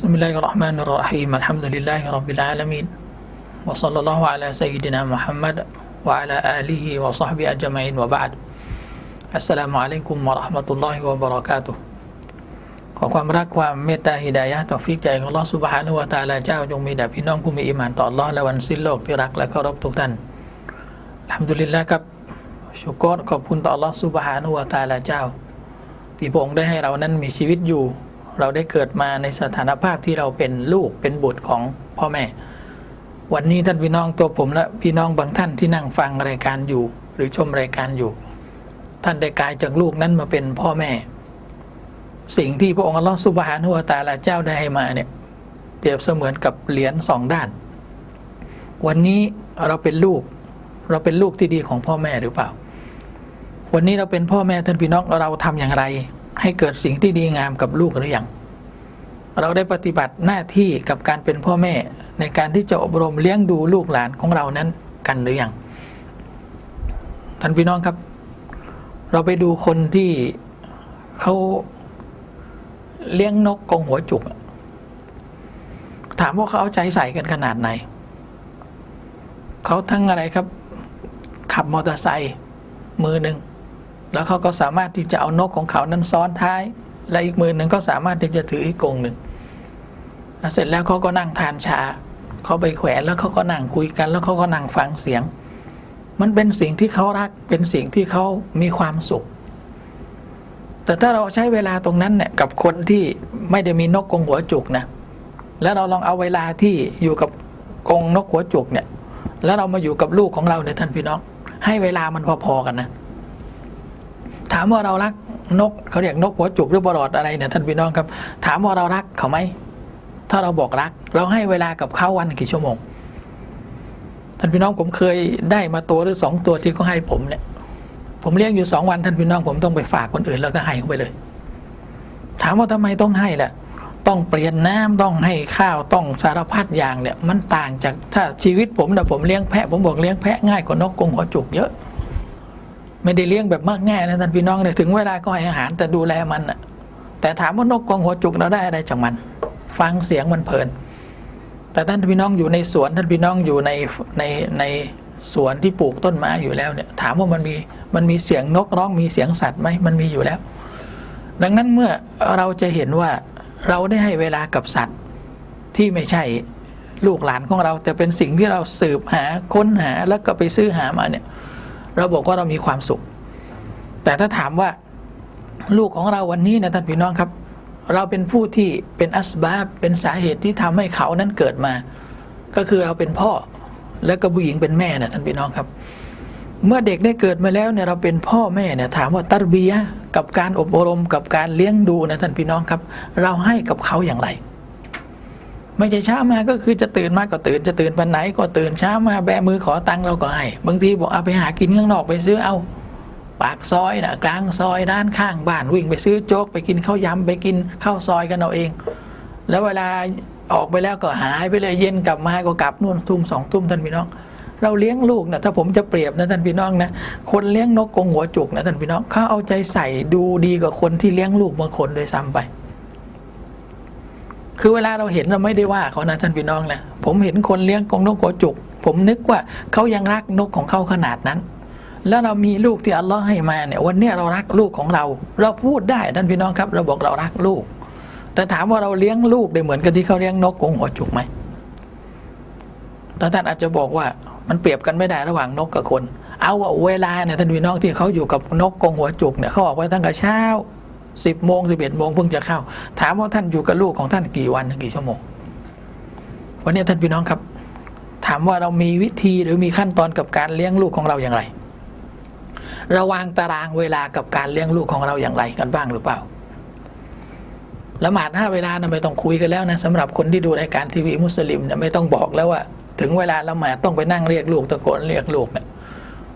بسم الله الرحمن الرحيم الحمد لله رب العالمين وصلى الله على سيدنا محمد وعلى آله وصحبه أجمعين وبعد السلام عليكم ورحمة الله وبركاته ขอความรักความเมตตาฮิดายะห์ต่อฟิกใจของอัลลอฮ์ سبحانه และ تعالى เจ้าจงมีแด่พี่น้องผู้มีอิมานต่ออัลลอฮ์และวันสิ้นโลกที่รักและเคารพทุกท่านอัลฮัมดุลิลละครับชุกรขอบคุณต่ออัลลอฮ์ سبحانه และ تعالى เจ้า ที่พระองค์ได้ให้เรานั้นมีชีวิตอยู่ เราได้เกิดมาในสถานภาพที่เราเป็นลูกเป็นบุตรของพ่อแม่ วันนี้ท่านพี่น้องตัวผมและพี่น้องบางท่านที่นั่งฟังรายการอยู่ หรือชมรายการอยู่ ท่านได้กลายจากลูกนั้นมาเป็นพ่อแม่ สิ่งที่พระองค์อัลลอฮฺสุบฮานุวตาลาเจ้าได้ให้มาเนี่ยเปรียบเสมือนกับเหรียญสองด้าน วันนี้เราเป็นลูก เราเป็นลูกที่ดีของพ่อแม่หรือเปล่า วันนี้เราเป็นพ่อแม่ท่านพี่น้องเราทำอย่างไร ให้เกิดสิ่งที่ดีงามกับลูกหรือยัง เราได้ปฏิบัติหน้าที่กับการเป็นพ่อแม่ ในการที่จะอบรมเลี้ยงดูลูกหลานของเรานั้นกันหรือยัง ท่านพี่น้องครับ เราไปดูคนที่เขาเลี้ยงนกกรงหัวจุก ถามว่าเขาเอาใจใส่กันขนาดไหน เขาทั้งอะไรครับ ขับมอเตอร์ไซค์มือหนึ่ง แล้วเขาก็สามารถที่จะเอานกของเขานั้นซ้อนท้าย และอีกมือหนึ่งก็สามารถที่จะถืออีกกงหนึ่งแล้วเสร็จแล้วเขาก็นั่งทานชาเขาไปแขวนแล้วเขาก็นั่งคุยกัน แล้วเขาก็นั่งฟังเสียง มันเป็นสิ่งที่เขารักเป็นสิ่งที่เขามีความสุข แต่ถ้าเราใช้เวลาตรงนั้นเนี่ยกับคนที่ไม่ได้มีนกกงหัวจุกนะแล้วเราลองเอาเวลาที่อยู่กับกงนกหัวจุกเนี่ย แล้วเรามาอยู่กับลูกของเราเนี่ยท่านพี่น้อง ให้เวลามันพอๆกันนะ ถามว่าเรารักนกเขาเรียกนกหัวจุกหรือบรอดอะไรเนี่ยท่านพี่น้องครับ ถามว่าเรารักเขาไหมถ้าเราบอกรัก เราให้เวลากับเขาวันกี่ชั่วโมงท่านพี่น้องผมเคยได้มาตัวหรือสองตัวที่เขาให้ผมเนี่ย ผมเลี้ยงอยู่สองวันท่านพี่น้องผมต้องไปฝากคนอื่นแล้วก็ให้เขาไปเลย ถามว่าทำไมต้องให้ล่ะต้องเปลี่ยนน้ำต้องให้ข้าวต้องสารพัดอย่างเนี่ย มันต่างจากถ้าชีวิตผมนะผมเลี้ยงแพะผมบอกเลี้ยงแพะง่ายกว่านกกรงหัวจุกเยอะ ไม่ได้เลี้ยงแบบมากง่ายนะท่านพี่น้องเนี่ยถึงเวลาก็ให้อาหารแต่ดูแลมันอะแต่ถามว่านกกรงหัวจุกเราได้อะไรจากมัน ฟังเสียงมันเพลิน แต่ท่านพี่น้องอยู่ในสวนท่านพี่น้องอยู่ในในในสวนที่ปลูกต้นไม้อยู่แล้วเนี่ย ถามว่ามันมีมันมีเสียงนกร้องมีเสียงสัตว์ไหมมันมีอยู่แล้ว ดังนั้นเมื่อเราจะเห็นว่าเราได้ให้เวลากับสัตว์ที่ไม่ใช่ลูกหลานของเรา แต่เป็นสิ่งที่เราสืบหาค้นหาแล้วก็ไปซื้อหามาเนี่ย เราบอกว่าเรามีความสุข แต่ถ้าถามว่าลูกของเราวันนี้นะท่านพี่น้องครับ เราเป็นผู้ที่เป็นอัสบาบเป็นสาเหตุที่ทำให้เขานั้นเกิดมา ก็คือเราเป็นพ่อ แล้วก็ผู้หญิงเป็นแม่นะท่านพี่น้องครับ เมื่อเด็กได้เกิดมาแล้วเนี่ยเราเป็นพ่อแม่เนี่ยถามว่าตัรบียะกับการอบรมกับการเลี้ยงดูนะท่านพี่น้องครับ เราให้กับเขาอย่างไร ไม่ใช่เช้ามาก็คือจะตื่นมาก็ตื่นจะตื่นวันไหนก็ตื่นเช้ามาแบมือขอตังค์เราก็ให้บางทีบอกเอาไปหากินข้างนอกไปซื้อเอา ปากซอยนะกลางซอยด้านข้างบ้านวิ่งไปซื้อโจ๊กไปกินข้าวยำไปกินข้าวซอยกันเอาเอง แล้วเวลาออกไปแล้วก็หายไปเลยเย็นกลับมาก็กลับนู่นทุ่มสองทุ่มท่านพี่น้อง เราเลี้ยงลูกนะถ้าผมจะเปรียบนะท่านพี่น้องนะคนเลี้ยงนกกงหัวจุกนะท่านพี่น้องเขาเอาใจใส่ดูดีกว่าคนที่เลี้ยงลูกบางคนโดยซ้ำไป คือเวลาเราเห็นเราไม่ได้ว่าเขานะท่านพี่น้องนะผมเห็นคนเลี้ยงกงนกหัวจุก ผมนึกว่าเขายังรักนกของเขาขนาดนั้น แล้วเรามีลูกที่อัลลอฮ์ให้มาเนี่ยวันนี้เรารักลูกของเรา เราพูดได้ท่านพี่น้องครับ เราบอกเรารักลูก แต่ถามว่าเราเลี้ยงลูกได้เหมือนกับที่เขาเลี้ยงนกกรงหัวจุกไหมแต่ท่านอาจจะบอกว่ามันเปรียบกันไม่ได้ระหว่างนกกับคน เอาว่าเวลาเนี่ยท่านพี่น้องที่เขาอยู่กับนกกรงหัวจุกเนี่ยเขาออกไปตั้งแต่เช้า สิบโมงสิบเอ็ดโมงเพิ่งจะเข้า ถามว่าท่านอยู่กับลูกของท่านกี่วันกี่ชั่วโมง วันนี้ท่านพี่น้องครับ ถามว่าเรามีวิธีหรือมีขั้นตอนกับการเลี้ยงลูกของเราอย่างไร ระวางตารางเวลากับการเลี้ยงลูกของเราอย่างไรกันบ้างหรือเปล่าละหมาดห้าเวลานะไม่ต้องคุยกันแล้วนะสำหรับคนที่ดูรายการทีวีมุสลิมเนี่ยไม่ต้องบอกแล้วว่า ถึงเวลาละหมาดต้องไปนั่งเรียกลูกตะโกนเรียกลูกเนี่ย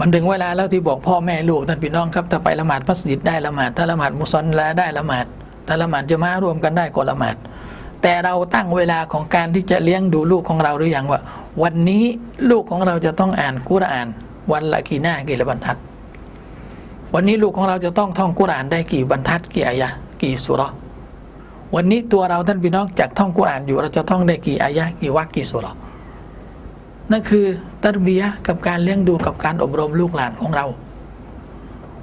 มันถึงเวลาแล้วที่บอกพ่อแม่ลูกท่านพี่น้องครับถ้าไปละหมาดมัสยิดได้ละหมาดถ้าละหมาดมุสลิมได้ละหมาดถ้าละหมาดจะมารวมกันได้ก็ละหมาด แต่เราตั้งเวลาของการที่จะเลี้ยงดูลูกของเราหรือยังว่า วันนี้ลูกของเราจะต้องอ่านกุรอาน วันละกี่หน้ากี่ละบรรทัด วันนี้ลูกของเราจะต้องท่องกุรอานได้กี่บรรทัดกี่อายะกี่สุร์วันนี้ตัวเราท่านพี่น้องจากท่องกุรอานอยู่เราจะท่องได้กี่อายะกี่วักกี่สุร์ นั่นคือตัรบียกับการเลี้ยงดูกับการอบรมลูกหลานของเรา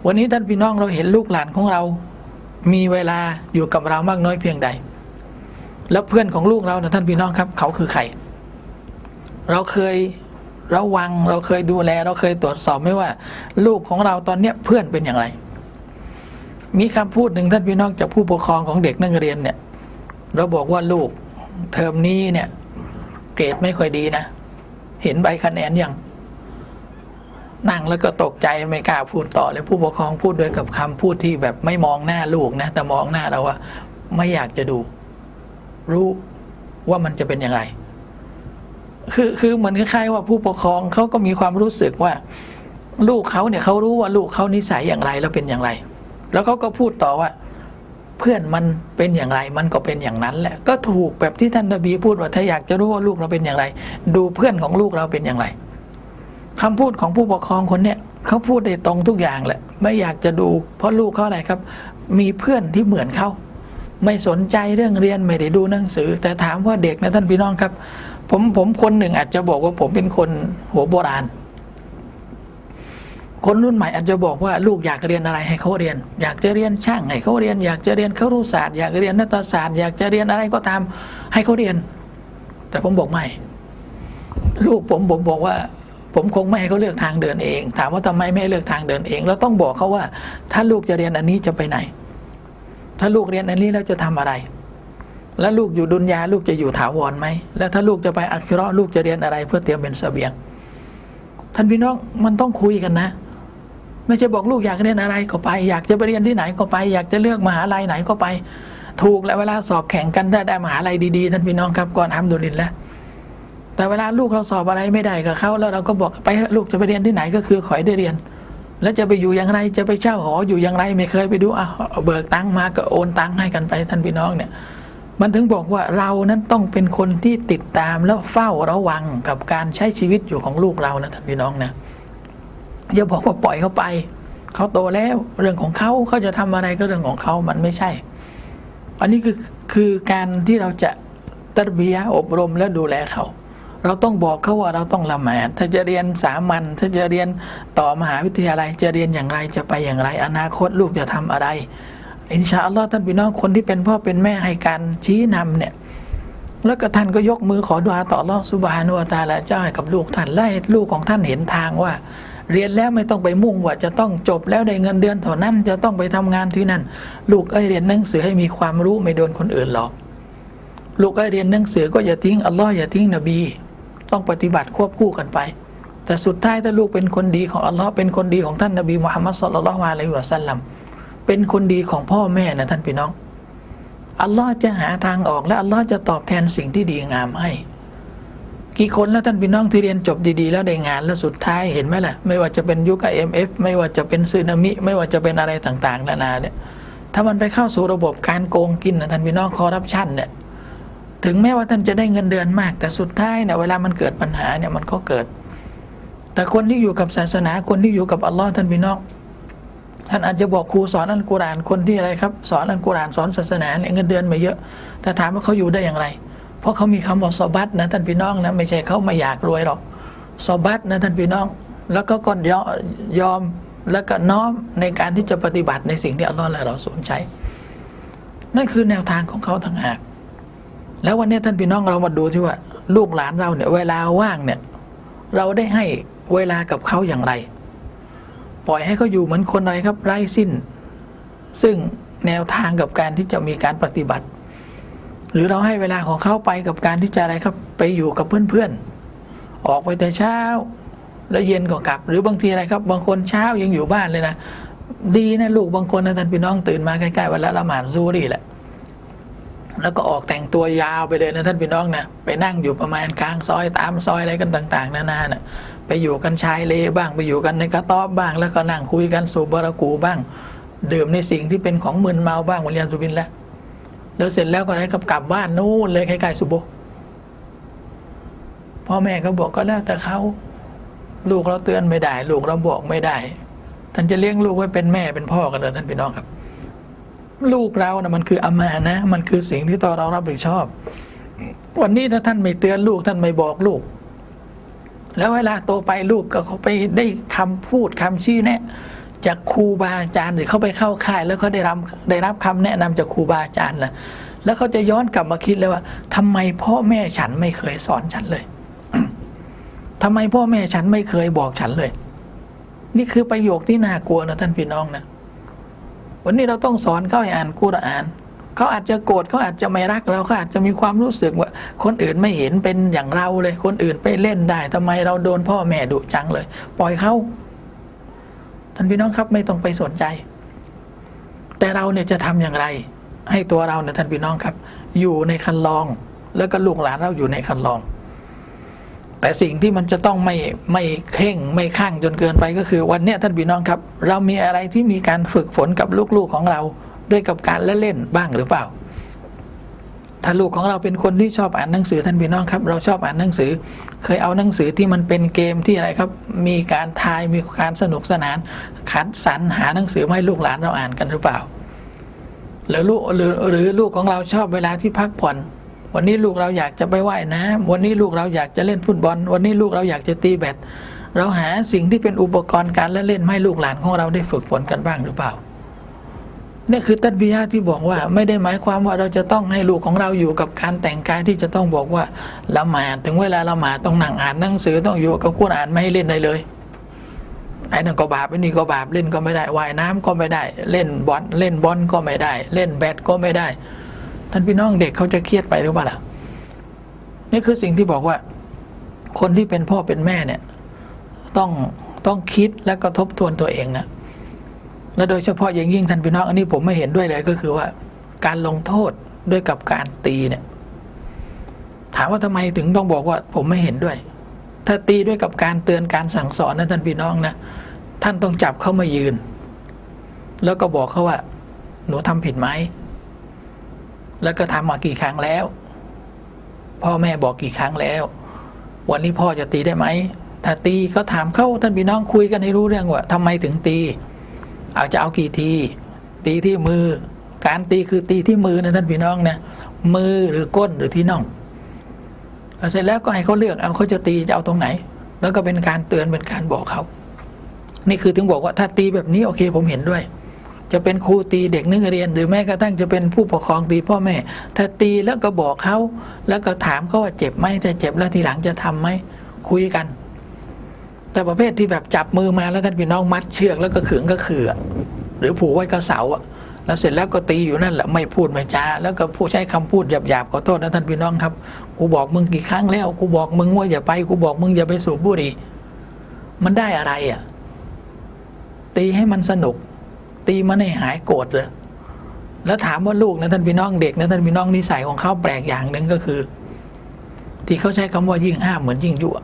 วันนี้ท่านพี่น้องเราเห็นลูกหลานของเรา มีเวลาอยู่กับเรามากน้อยเพียงใด แล้วเพื่อนของลูกเรานะท่านพี่น้องครับ เขาคือใคร เราเคยระวังเราเคยดูแล เราเคยตรวจสอบไหมว่า ลูกของเราตอนเนี้ยเพื่อนเป็นอย่างไร มีคำพูดหนึ่งท่านพี่น้องจากผู้ปกครองของเด็กนักเรียนเนี่ย เราบอกว่าลูกเทอมนี้เนี่ย เกรดไม่ค่อยดีนะ เห็นใบคะแนนยังนั่งแล้วก็ตกใจไม่กล้าพูดต่อเลยผู้ปกครองพูดด้วยกับคำพูดที่แบบไม่มองหน้าลูกนะ แต่มองหน้าเราว่า ไม่อยากจะดู รู้ว่ามันจะเป็นอย่างไร คือคือเหมือนคล้ายๆว่าผู้ปกครองเขาก็มีความรู้สึกว่า ลูกเขาเนี่ยเขารู้ว่าลูกเขานิสัยอย่างไรแล้วเป็นอย่างไร แล้วเขาก็พูดต่อว่า เพื่อนมันเป็นอย่างไรมันก็เป็นอย่างนั้นแหละก็ถูกแบบที่ท่านนบีพูดว่าถ้าอยากจะรู้ว่าลูกเราเป็นอย่างไร ดูเพื่อนของลูกเราเป็นอย่างไรคำพูดของผู้ปกครองคนเนี้ยเขาพูดได้ตรงทุกอย่างแหละ ไม่อยากจะดู เพราะลูกเขาอะไรครับ มีเพื่อนที่เหมือนเขาไม่สนใจเรื่องเรียนไม่ได้ดูหนังสือ แต่ถามว่าเด็กนะท่านพี่น้องครับ ผมผมคนหนึ่งอาจจะบอกว่าผมเป็นคนหัวโบราณ คนรุ่นใหม่อาจจะบอกว่าลูกอยากเรียนอะไรให้เขาเรียน อยากจะเรียนช่างให้เขาเรียน อยากจะเรียนครุศาสตร์อยากเรียนนัตศาสตร์อยากจะเรียนอะไรก็ตามให้เขาเรียน แต่ผมบอกไม่ ลูกผมผมบอกว่า ผมคงไม่ให้เขาเลือกทางเดินเอง ถามว่าทำไมไม่ให้เลือกทางเดินเองเราต้องบอกเขาว่า ถ้าลูกจะเรียนอันนี้จะไปไหน ถ้าลูกเรียนอันนี้แล้วจะทำอะไร แล้วลูกอยู่ดุนยาลูกจะอยู่ถาวรไหมแล้วถ้าลูกจะไปอัคราะลูกจะเรียนอะไรเพื่อเตรียมเป็นเสบียงท่านพี่น้องมันต้องคุยกันนะ ไม่ใช่บอกลูกอยากเรียนอะไรก็ไป อยากจะไปเรียนที่ไหนก็ไป อยากจะเลือกมหาลัยไหนก็ไป ถูกแล้วเวลาสอบแข่งกันได้ได้มหาลัยดีๆท่านพี่น้องครับก่อนทำดุลินแล้วแต่เวลาลูกเราสอบอะไรไม่ได้กับเขาแล้วเราก็บอกไปลูกจะไปเรียนที่ไหนก็คือขอให้ได้เรียน แล้วจะไปอยู่อย่างไรจะไปเช่าหออยู่อย่างไรไม่เคยไปดูอะเบิกตังค์มาก็โอนตังค์ให้กันไปท่านพี่น้องเนี่ย มันถึงบอกว่าเรานั้นต้องเป็นคนที่ติดตามแล้วเฝ้าระวังกับการใช้ชีวิตอยู่ของลูกเรานะท่านพี่น้องนะ อย่าบอกว่าปล่อยเขาไป เขาโตแล้วเรื่องของเขาเขาจะทำอะไรก็เรื่องของเขามันไม่ใช่ อันนี้คือคือการที่เราจะตระเบียะอบรมและดูแลเขา เราต้องบอกเขาว่าเราต้องละหมาดถ้าจะเรียนสามัญถ้าจะเรียนต่อมหาวิทยาลัยจะเรียนอย่างไรจะไปอย่างไร อนาคตลูกจะทำอะไรอินชาอัลลอฮ์ท่านพี่น้องคนที่เป็นพ่อเป็นแม่ให้การชี้นำเนี่ยแล้วก็ท่านก็ยกมือขอดุอาต่ออัลลอสุบฮานุวะตะอาลาเจ้าให้กับลูกท่านและลูกของท่านเห็นทางว่า เรียนแล้วไม่ต้องไปมุ่งว่าจะต้องจบแล้วได้เงินเดือนเท่านั้น จะต้องไปทำงานที่นั่น ลูกเอ้ยเรียนหนังสือให้มีความรู้ไม่โดนคนอื่นหลอก ลูกเอ้ยเรียนหนังสือก็อย่าทิ้งอัลลอฮ์อย่าทิ้งนบี ต้องปฏิบัติควบคู่กันไป แต่สุดท้ายถ้าลูกเป็นคนดีของอัลลอฮ์เป็นคนดีของท่านนบีมุฮัมมัดสุลลัลลอฮุอะลัยฮิวะสัลลัมเป็นคนดีของพ่อแม่นะท่านพี่น้องอัลลอฮ์จะหาทางออกและอัลลอฮ์จะตอบแทนสิ่งที่ดีงามให้ กี่คนแล้วท่านพี่น้องที่เรียนจบดีๆ แล้วได้งานแล้วสุดท้ายเห็นไหมล่ะ ไม่ว่าจะเป็นยุค IMF ไม่ว่าจะเป็นซึนามิ ไม่ว่าจะเป็นอะไรต่างๆ นานาเนี่ยถ้ามันไปเข้าสู่ระบบการโกงกินนะท่านพี่น้องคอร์รัปชันเนี่ยถึงแม้ว่าท่านจะได้เงินเดือนมาก แต่สุดท้ายเนี่ยเวลามันเกิดปัญหาเนี่ยมันก็เกิด แต่คนที่อยู่กับศาสนาคนที่อยู่กับอัลลอฮ์ท่านพี่น้องท่านอาจจะบอกครูสอนอัลกุรอานคนที่อะไรครับ สอนอัลกุรอานสอนศาสนาเนี่ยเงินเดือนไม่เยอะ แต่ถามว่าเขาอยู่ได้อย่างไร เพราะเขามีคำว่าซอบัตนะท่านพี่น้องนะไม่ใช่เขาไม่อยากรวยหรอกซอบัตนะท่านพี่น้อง แล้วก็ก็ยอยอมแล้วก็น้อมในการที่จะปฏิบัติในสิ่งที่อัลลอฮ์และเราสนใจนั่นคือแนวทางของเขาทั้งหาก แล้ววันนี้ท่านพี่น้องเรามาดูที่ว่า ลูกหลานเราเนี่ยเวลาว่างเนี่ย เราได้ให้เวลากับเขาอย่างไร ปล่อยให้เขาอยู่เหมือนคนอะไรครับไร้สิ้น ซึ่งแนวทางกับการที่จะมีการปฏิบัติ หรือเราให้เวลาของเขาไปกับการที่จะอะไรครับ ไปอยู่กับเพื่อนๆ ออกไปแต่เช้า แล้วเย็นก็กลับ หรือบางทีอะไรครับ บางคนเช้ายังอยู่บ้านเลยนะ ดีนะลูกบางคนนะท่านพี่น้องตื่นมาใกล้ๆวันละละหมาดซูรี่แหละ แล้วก็ออกแต่งตัวยาวไปเลยนะท่านพี่น้องนะ ไปนั่งอยู่ประมาณกลางซอยตามซอยอะไรกันต่าง ๆ นานาน่ะไปอยู่กันชายเลบ้างไปอยู่กันในกระต๊อบบ้าง แล้วก็นั่งคุยกันสูบบารากูบ้าง ดื่มในสิ่งที่เป็นของมึนเมาบ้างวันเรียนสุบินแล้ว แล้วเสร็จแล้วก็ได้กับกลับบ้านนู่นเลยใกล้ๆสุโบพ่อแม่ก็บอกก็แล้วแต่เขาลูกเราเตือนไม่ได้ ลูกเราบอกไม่ได้ ท่านจะเลี้ยงลูกไว้เป็นแม่เป็นพ่อกันเลยท่านพี่น้องครับ ลูกเรานะมันคืออามานะ มันคือสิ่งที่ตัวเรารับผิดชอบ วันนี้ถ้าท่านไม่เตือนลูกท่านไม่บอกลูก แล้วเวลาโตไปลูกก็เขาไปได้คำพูดคำชี้แนะ จากครูบาอาจารย์หรือเขาไปเข้าค่าย แล้วเขาได้รับได้รับคำแนะนำจากครูบาอาจารย์นะแล้วเขาจะย้อนกลับมาคิดเลยว่าทำไมพ่อแม่ฉันไม่เคยสอนฉันเลยทำไมพ่อแม่ฉันไม่เคยบอกฉันเลย นี่คือประโยคที่น่ากลัวนะท่านพี่น้องนะวันนี้เราต้องสอนเขาให้อ่านกุรอานเขาอาจจะโกรธเขาอาจจะไม่รักเราเขาอาจจะมีความรู้สึกว่า คนอื่นไม่เห็นเป็นอย่างเราเลย คนอื่นไปเล่นได้ทำไมเราโดนพ่อแม่ดุจังเลย ปล่อยเขา ท่านพี่น้องครับไม่ต้องไปสนใจ แต่เราเนี่ยจะทำอย่างไร ให้ตัวเราเนี่ยท่านพี่น้องครับ อยู่ในคันลอง แล้วก็ลูกหลานเราอยู่ในคันลอง แต่สิ่งที่มันจะต้องไม่ไม่เข่งไม่ข้างจนเกินไปก็คือ วันเนี้ยท่านพี่น้องครับ เรามีอะไรที่มีการฝึกฝนกับลูกๆของเราด้วยกับการเล่นๆบ้างหรือเปล่า ถ้าลูกของเราเป็นคนที่ชอบอ่านหนังสือท่านพี่น้องครับ เราชอบอ่านหนังสือ เคยเอาหนังสือที่มันเป็นเกมที่อะไรครับ มีการทายมีการสนุกสนานคัดสรรหาหนังสือให้ลูกหลานเราอ่านกันหรือเปล่า หรือลูกหรือหรือลูกของเราชอบเวลาที่พักผ่อน วันนี้ลูกเราอยากจะไปว่ายน้ำวันนี้ลูกเราอยากจะเล่นฟุตบอล วันนี้ลูกเราอยากจะตีแบดเราหาสิ่งที่เป็นอุปกรณ์การละเล่นให้ลูกหลานของเราได้ฝึกฝนกันบ้างหรือเปล่า นี่คือตัดบิยาที่บอกว่า ไม่ได้หมายความว่าเราจะต้องให้ลูกของเราอยู่กับการแต่งกายที่จะต้องบอกว่าละหมาดถึงเวลาละหมาดต้องนั่งอ่านหนังสือต้องอยู่กับกุรอานไม่ให้เล่นได้เลยไอ้นั่นก็บาปไอ้นี่ก็บาปเล่นก็ไม่ได้ว่ายน้ำก็ไม่ได้ เล่นบอลเล่นบอลก็ไม่ได้ เล่นแบดก็ไม่ได้ ท่านพี่น้องเด็กเขาจะเครียดไปหรือเปล่านี่คือสิ่งที่บอกว่า คนที่เป็นพ่อเป็นแม่เนี่ย ต้องต้องคิดและก็ทบทวนตัวเองนะ และโดยเฉพาะอย่างยิ่งท่านพี่น้องอันนี้ผมไม่เห็นด้วยเลยก็คือว่า การลงโทษด้วยกับการตีเนี่ย ถามว่าทำไมถึงต้องบอกว่า ผมไม่เห็นด้วย ถ้าตีด้วยกับการเตือนการสั่งสอนนะท่านพี่น้องนะท่านต้องจับเขามายืน แล้วก็บอกเขาว่า หนูทำผิดไหมแล้วก็ทำมากี่ครั้งแล้ว พ่อแม่บอกกี่ครั้งแล้ว วันนี้พ่อจะตีได้ไหมถ้าตีก็ถามเข้าท่านพี่น้องคุยกันให้รู้เรื่องว่าทำไมถึงตี เอาจะเอากี่ที ตีที่มือ การตีคือตีที่มือนะท่านพี่น้องนะมือหรือก้นหรือที่น่องแล้วเสร็จแล้วก็ให้เขาเลือกเอาเขาจะตีจะเอาตรงไหน แล้วก็เป็นการเตือนเป็นการบอกเขานี่คือถึงบอกว่าถ้าตีแบบนี้โอเคผมเห็นด้วย จะเป็นครูตีเด็กนักเรียน หรือแม้กระทั่งจะเป็นผู้ปกครองตีพ่อแม่ ถ้าตีแล้วก็บอกเขาแล้วก็ถามเขาว่าเจ็บไหมถ้าเจ็บแล้วทีหลังจะทำไหมคุยกัน แต่ประเภทที่แบบจับมือมาแล้วท่านพี่น้องมัดเชือกแล้วก็ขึงก็คืออหรือผูกไว้กับเสาอะแล้วเสร็จแล้วก็ตีอยู่นั่นแหละไม่พูดไม่จาแล้วก็พูดใช้คำพูดหยาบๆขอโทษนะท่านพี่น้องครับ กูบอกมึงกี่ครั้งแล้วกูบอกมึงว่าอย่าไปกูบอกมึงอย่าไปสูบบุหรี่มันได้อะไรอะ ตีให้มันสนุก ตีมันให้หายโกรธเลยแล้วถามว่าลูกนะท่านพี่น้องเด็กนะท่านพี่น้องนิสัยของเขาแปลกอย่างหนึ่งก็คือ ที่เขาใช้คำว่ายิ่งห้ามเหมือนยิ่งยั่ว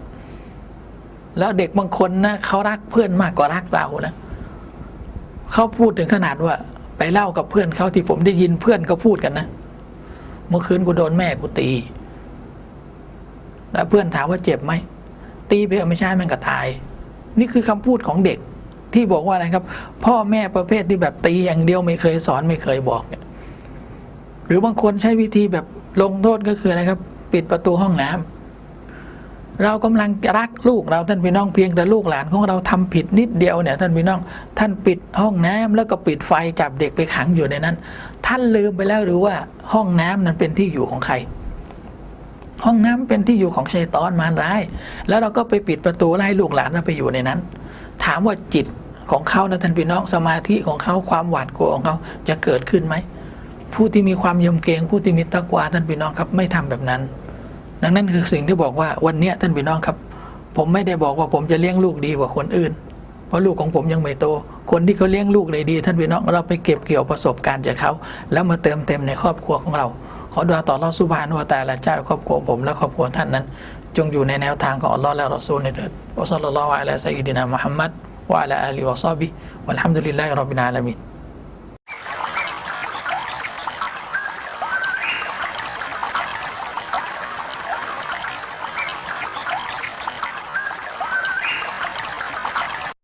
แล้วเด็กบางคนนะเขารักเพื่อนมากกว่ารักเรานะเขาพูดถึงขนาดว่า ไปเล่ากับเพื่อนเขาที่ผมได้ยินเพื่อนเขาพูดกันนะเมื่อคืนกูโดนแม่กูตี แล้วเพื่อนถามว่าเจ็บไหมตีไปเอาไม่ใช่มันก็ตาย นี่คือคำพูดของเด็กที่บอกว่าอะไรครับ พ่อแม่ประเภทที่แบบตีอย่างเดียวไม่เคยสอนไม่เคยบอกเนี่ยหรือบางคนใช้วิธีแบบลงโทษก็คืออะไรครับ ปิดประตูห้องน้ำ เรากำลังรักลูกเราท่านพี่น้องเพียงแต่ลูกหลานของเราทำผิดนิดเดียวเนี่ยท่านพี่น้อง ท่านปิดห้องน้ำแล้วก็ปิดไฟจับเด็กไปขังอยู่ในนั้น ท่านลืมไปแล้วหรือว่าห้องน้ำนั้นเป็นที่อยู่ของใคร ห้องน้ำเป็นที่อยู่ของชัยตอนมารร้าย แล้วเราก็ไปปิดประตูแล้วให้ลูกหลานเราไปอยู่ในนั้น ถามว่าจิตของเขานะท่านพี่น้องสมาธิของเขาความหวาดกลัวของเขาจะเกิดขึ้นไหมผู้ที่มีความยำเกรงผู้ที่มีตะกวาท่านพี่น้องครับไม่ทำแบบนั้น ดังนั้นคือสิ่งที่บอกว่าวันนี้ท่านพี่น้องครับ ผมไม่ได้บอกว่าผมจะเลี้ยงลูกดีกว่าคนอื่น เพราะลูกของผมยังไม่โต คนที่เขาเลี้ยงลูกเลยดี ท่านพี่น้องเราไปเก็บเกี่ยวประสบการณ์จากเขา แล้วมาเติมเต็มในครอบครัวของเรา ขอดวต่อรอสุบานวตาละเจ้าครอบครัวผมและครอบครัวท่านนั้น จงอยู่ในแนวทางของอัลลอฮ์และรอซูลในเถิดวะซัลลัลลอฮุอะลัยฮิวะซัลลัมมุฮัมมัดวะอะลาอาลีวะซอบิวัลฮัมดุลิลลาฮิร็อบบิลอาลามีน